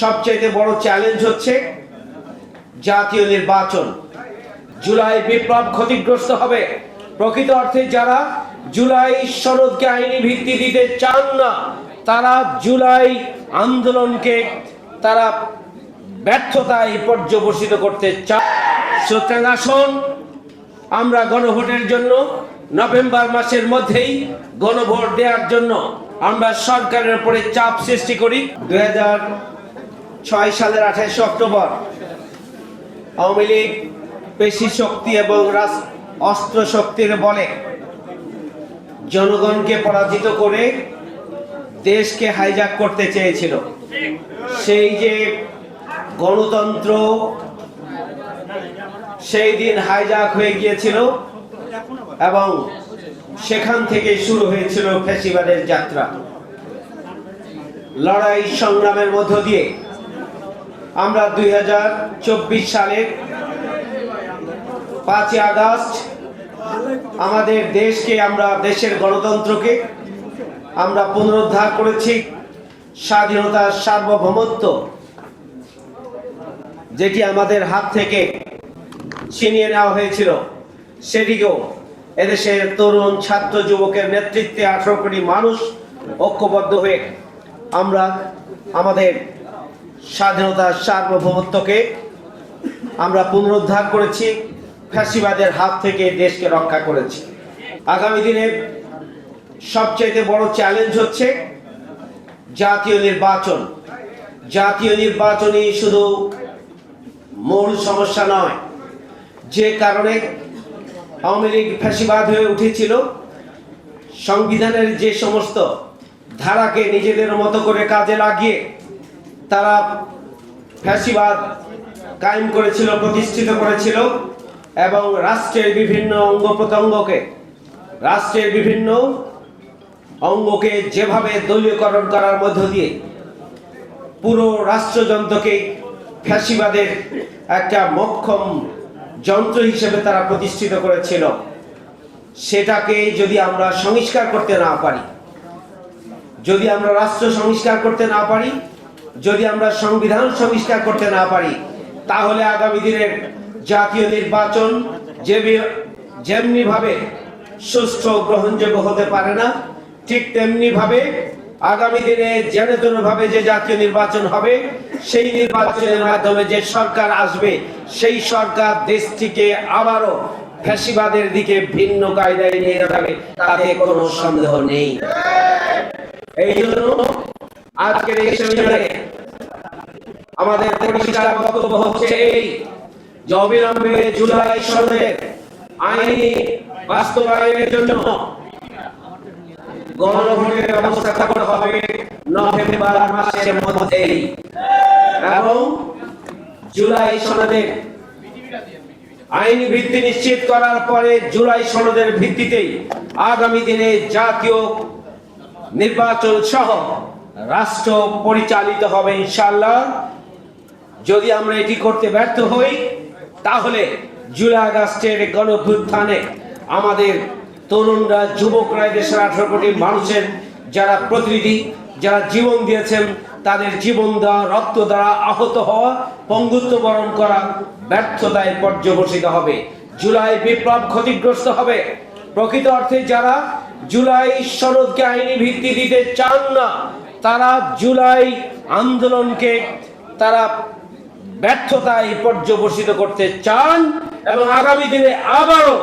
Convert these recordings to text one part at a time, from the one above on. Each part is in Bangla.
সবচেয়ে বড় চ্যালেঞ্জ হচ্ছে জাতীয় নির্বাচন। জুলাই বিপ্লব ক্ষতিগ্রস্ত হবে। প্রকৃত অর্থে যারা জুলাই সনদকে আইনি ভিত্তি দিতে চান না, তারা জুলাই আন্দোলনকে তারা ব্যর্থতায় পর্যবসিত করতে চান। সুতরাং আমরা গণভোটের জন্য নভেম্বর মাসের মধ্যেই গণভোট দেওয়ার জন্য আমরা সরকারের উপরে চাপ সৃষ্টি করি। দু হাজার ছয় সালের আঠাশে অক্টোবর। আওয়ামী লীগ পেশি শক্তি এবং রাস- অস্ত্র শক্তির বলে জনগণকে পরাজিত করে দেশকে হাইজাক করতে চেয়েছিল। সেই যে গণতন্ত্র সেই দিন হাইজাক হয়ে গিয়েছিল এবং সেখান থেকে শুরু হয়েছিল ফ্যাসিবাদের যাত্রা। লড়াই সংগ্রামের মধ্য দিয়ে আমরা দুই হাজার চব্বিশ সালের পাঁচই আগস্ট আমাদের দেশকে, আমরা দেশের গণতন্ত্রকে আমরা পুনরুদ্ধার করেছি। স্বাধীনতার সার্বভৌমত্ব যেটি আমাদের হাত থেকে ছিনিয়ে নেওয়া হয়েছিল, সেটিকেও এদেশের তরুণ ছাত্র যুবকের নেতৃত্বে আঠারো কোটি মানুষ ঐক্যবদ্ধ হয়ে আমরা আমাদের স্বাধীনতার সার্বভৌমত্বকে আমরা পুনরুদ্ধার করেছি, ফ্যাসিবাদের হাত থেকে দেশকে রক্ষা করেছি। আগামী দিনে সবচেয়ে বড় চ্যালেঞ্জ হচ্ছে জাতীয় নির্বাচন। জাতীয় নির্বাচনই শুধু মূল সমস্যা নয়, যে কারণে আওয়ামী লীগ ফ্যাসিবাদ হয়ে উঠেছিল, সংবিধানের যে সমস্ত ধারাকে নিজেদের মতো করে কাজে লাগিয়ে তারা ফ্যাসিবাদ কায়েম করেছিল, প্রতিষ্ঠিত করেছিল এবং রাষ্ট্রের বিভিন্ন অঙ্গ প্রত্যঙ্গকে, রাষ্ট্রের বিভিন্ন অঙ্গকে যেভাবে দলীয়করণ করার মধ্য দিয়ে পুরো রাষ্ট্রযন্ত্রকে ফ্যাসিবাদের একটা মক্ষম যন্ত্র হিসেবে তারা প্রতিষ্ঠিত করেছিল, সেটাকে যদি আমরা সংস্কার করতে না পারি, যদি আমরা রাষ্ট্র সংস্কার করতে না পারি যদি আমরা সংবিধান সংস্কার করতে না পারি, তাহলে আগামী দিনের জাতীয় নির্বাচন যেমনি ভাবে ও গ্রহণযোগ্য হতে পারে না, ঠিক তেমনি ভাবে আগামী দিনে যেন ভাবে যে জাতীয় নির্বাচন হবে, সেই নির্বাচনের মাধ্যমে যে সরকার আসবে, সেই সরকার দেশটিকে আবারও ফ্যাসিবাদের দিকে ভিন্ন কায়দায় নিয়ে যাবে, তাতে কোনো সন্দেহ নেই। এই জন্য আজকের এই সেমিনারে আমাদের পরিষ্কার বক্তব্য হচ্ছে এই যে অবিলম্বে জুলাই সনদের আইনি বাস্তবায়নের জন্য গণভোটের ব্যবস্থা করতে হবে নভেম্বর মাসের মধ্যেই। এবং জুলাই সনদের আইনি ভিত্তি নিশ্চিত করার পরে জুলাই সনদের ভিত্তিতেই আগামী দিনে জাতীয় নির্বাচন সহ রাষ্ট্র পরিচালিত হবে ইনশাল্লাহ যদি আমরা এটি করতে ব্যর্থ হই, তাহলে জুলাই আগস্টের গণভ্যুত্থানে আমাদের তরুণরা, যুবকরা দেশের আঠারো কোটি মানুষের যারা প্রতিনিধি, যারা জীবন দিয়েছেন, তাদের জীবন দেওয়া, রক্ত দ্বারা আহত হওয়া, পঙ্গুত্ব বরণ করা ব্যর্থতায় পর্যবসিত হবে। জুলাই বিপ্লব ক্ষতিগ্রস্ত হবে। প্রকৃত অর্থে যারা জুলাই সনদকে আইনি ভিত্তি দিতে চান না তারা জুলাই আন্দোলনকে তারা ব্যর্থতায় পর্যবসিত করতে চান এবং আগামী দিনে আবারও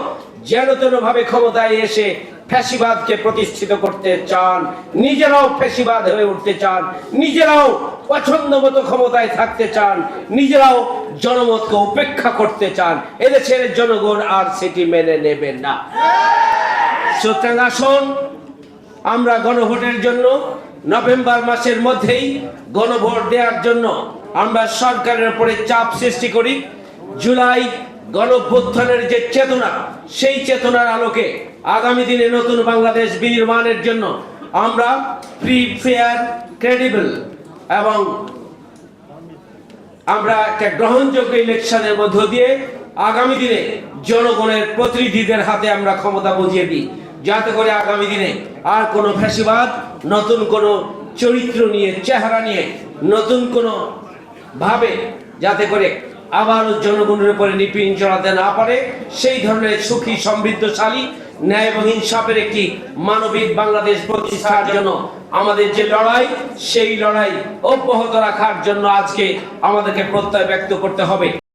যেন ভাবে ক্ষমতায় এসে ফ্যাসিবাদকে প্রতিষ্ঠিত করতে চান, নিজেরাও ফ্যাসিবাদ হয়ে উঠতে চান, নিজেরাও পছন্দ মতো ক্ষমতায় থাকতে চান, নিজেরাও জনমতকে উপেক্ষা করতে চান, এদেশের জনগণ আর সেটি মেনে নেবেন না। সুতরাং আসুন, আমরা গণভোটের জন্য নভেম্বর মাসের মধ্যেই গণভোট দেওয়ার জন্য আমরা সরকারের উপরে চাপ সৃষ্টি করি। জুলাই গণভ্যুত্থানের যে চেতনা, সেই চেতনার আলোকে আগামী দিনে নতুন বাংলাদেশ বিনির্মাণের জন্য আমরা ফ্রি ফেয়ার ক্রেডিবল এবং আমরা একটা গ্রহণযোগ্য ইলেকশনের মধ্য দিয়ে আগামী দিনে জনগণের প্রতিনিধিদের হাতে আমরা ক্ষমতা বুঝিয়ে দিই। যাতে করে আগামী দিনে আর কোনো ফ্যাসিবাদ নতুন কোনো চরিত্র নিয়ে, চেহারা নিয়ে, নতুন কোনো ভাবে যাতে করে আবারও জনগণের উপরে নিপীড়ন চড়াতে না পারে, সেই ধরনের সুখী, সমৃদ্ধশালী ন্যায় এবং ইনসাফের একটি মানবিক বাংলাদেশ প্রতিষ্ঠার জন্য আমাদের যে লড়াই, সেই লড়াই অব্যাহত রাখার জন্য আজকে আমাদেরকে প্রত্যয় ব্যক্ত করতে হবে।